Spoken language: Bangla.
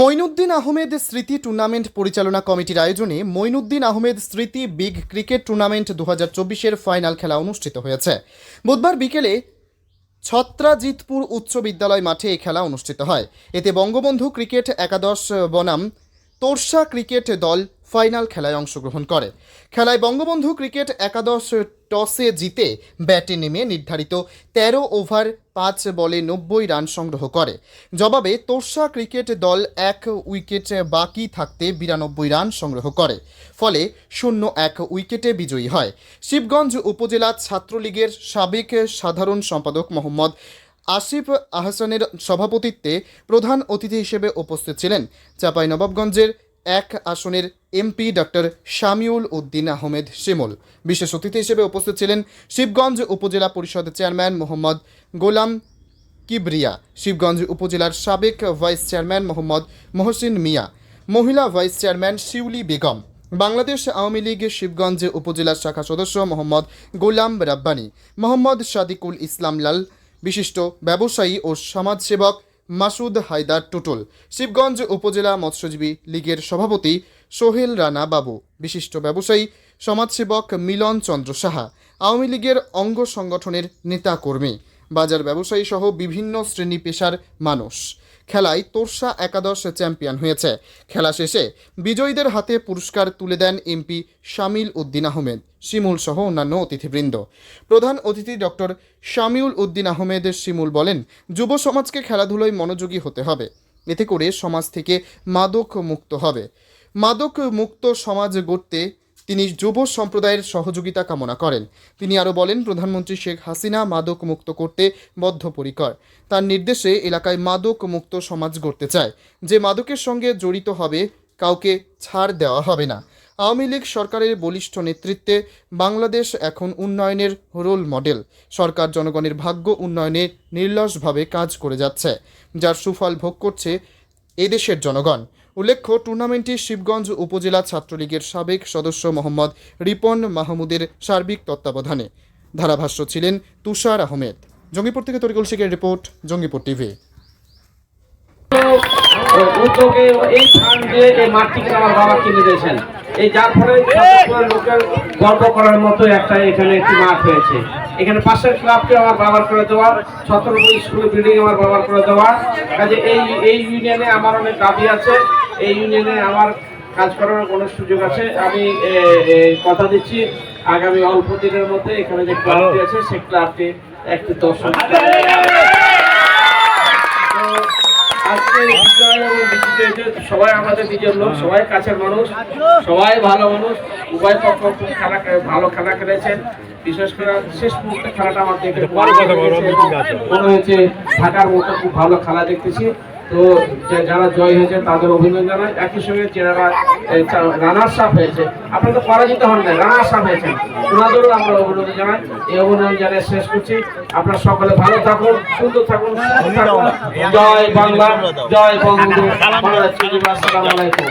মঈনুদ্দিন আহমেদ স্মৃতি টুর্নামেন্ট পরিচালনা কমিটির আয়োজনে মঈনুদ্দিন আহমেদ স্মৃতি বিগ ক্রিকেট টুর্নামেন্ট দু হাজার ফাইনাল খেলা অনুষ্ঠিত হয়েছে। বুধবার বিকেলে ছত্রাজিতপুর উচ্চ বিদ্যালয় মাঠে এই খেলা অনুষ্ঠিত হয়। এতে বঙ্গবন্ধু ক্রিকেট একাদশ বনাম তোরসা ক্রিকেট দল ফাইনাল খেলায় অংশগ্রহণ করে। খেলায় বঙ্গবন্ধু ক্রিকেট একাদশ টসে জিতে ব্যাটে নেমে নির্ধারিত তেরো ওভার, পাঁচ বলে নব্বই রান সংগ্রহ করে। জবাবে তোরসা ক্রিকেট দল এক উইকেট বাকি থাকতে বিরানব্বই রান সংগ্রহ করে, ফলে শূন্য এক উইকেটে বিজয়ী হয়। শিবগঞ্জ উপজেলা ছাত্রলীগের সাবেক সাধারণ সম্পাদক মোহাম্মদ আসিফ আহসানের সভাপতিত্বে প্রধান অতিথি হিসেবে উপস্থিত ছিলেন। চাঁপাইনবাবগঞ্জের এক আসনের এমপি ডক্টর শামিউল উদ্দিন আহমেদ শিমুল। বিশেষ অতিথি হিসেবে উপস্থিত ছিলেন শিবগঞ্জ উপজেলা পরিষদের চেয়ারম্যান মোহাম্মদ গোলাম কিবরিয়া, শিবগঞ্জ উপজেলার সাবেক ভাইস চেয়ারম্যান মোহাম্মদ মহসিন মিয়া, মহিলা ভাইস চেয়ারম্যান শিউলি বেগম, বাংলাদেশ আওয়ামী লীগ শিবগঞ্জ উপজেলা শাখা সদস্য মোহাম্মদ গোলাম রাব্বানি, মোহাম্মদ সাদিকুল ইসলাম লাল, বিশিষ্ট ব্যবসায়ী ও সমাজসেবক মাসুদ হায়দার টুটুল, শিবগঞ্জ উপজেলা মৎস্যজীবী লীগের সভাপতি সোহেল রানা বাবু, বিশিষ্ট ব্যবসায়ী, সমাজসেবক মিলন চন্দ্র সাহা, আওয়ামী লীগের অঙ্গ সংগঠনের নেতাকর্মী, বাজার ব্যবসায়ী সহ বিভিন্ন শ্রেণি পেশার মানুষ। খেলায় তোরসা একাদশ চ্যাম্পিয়ন হয়েছে। খেলা শেষে বিজয়ীদের হাতে পুরস্কার তুলে দেন এমপি শামিল উদ্দিন আহমেদ, শিমুল সহ অন্যান্য অতিথিবৃন্দ। প্রধান অতিথি ডক্টর শামিউল উদ্দিন আহমেদ শিমুল বলেন, যুব সমাজকে খেলাধুলোয় মনোযোগী হতে হবে। এতে করে সমাজ থেকে মাদক মুক্ত হবে। মাদক মুক্ত সমাজ গড়তে তিনি যুব সম্প্রদায়ের সহযোগিতা কামনা করেন। তিনি আরও বলেন, প্রধানমন্ত্রী শেখ হাসিনা মাদক মুক্ত করতে বদ্ধপরিকর। তার নির্দেশে এলাকায় মাদক মুক্ত সমাজ গড়তে চায়। যে মাদকের সঙ্গে জড়িত হবে, কাউকে ছাড় দেওয়া হবে না। আওয়ামী লীগ সরকারের বলিষ্ঠ নেতৃত্বে বাংলাদেশ এখন উন্নয়নের রোল মডেল। সরকার জনগণের ভাগ্য উন্নয়নে নির্লসভাবে কাজ করে যাচ্ছে, যার সুফল ভোগ করছে এদেশের জনগণ। উল্লেখ্য, টুর্নামেন্টটি শিবগঞ্জ উপজেলা ছাত্রলীগের সাবেক সদস্য মোহাম্মদ রিপন মাহমুদের সার্বিক তত্ত্বাবধানে। ধারাভাষ্য ছিলেন তুষার আহমেদ। জঙ্গিপুর থেকে তরিকুল শেখের রিপোর্ট, জঙ্গিপুর টিভি। উদ্যোগে এই স্থান দিয়ে এই মাঠটিকে আমার বাবা কিনে দিয়েছেন। এই যার ফলে লোকের গর্ব করার মতো একটা এখানে একটি মাঠ হয়েছে। এখানে পাশের ক্লাবকে আমার করে দেওয়া বিল্ডিং আমার করে দেওয়া। কাজে এই এই ইউনিয়নে আমার অনেক দাবি আছে। এই ইউনিয়নে আমার কাজ করার কোনো সুযোগ আছে। আমি কথা দিচ্ছি। আগামী অল্প দিনের মধ্যে এখানে যে ক্লাবটি আছে সেই ক্লাবটি একটি দর্শন। তো আজকে বিজয় এবং বিজিত হয়েছে সবাই আমাদের নিজের লোক সবাই কাছের মানুষ সবাই ভালো মানুষ। উভয় পক্ষ খুব খেলা ভালো খেলা খেলেছেন। বিশেষ করে শেষ মুহূর্তে খেলাটা আমার দেখে খুব ভালো লেগেছে এবং মনে হয়েছে ঢাকার মতো খুব ভালো খেলা দেখতেছি। তো যারা জয় হয়েছে তাদের অভিনয় জানাই। একই সঙ্গে যারা রানার সাপ হয়েছে। আপনারা তো পরাজিত হন না রানার সাপ হয়েছেন। ওনাদেরও আমরা অভিনন্দন জানাই। এই অভিনন্দন জানিয়ে শেষ করছি। আপনারা সকলে ভালো থাকুন সুন্দর থাকুন জয় বাংলা জয় বঙ্গবন্ধু। মহারাজ আসসালামু আলাইকুম।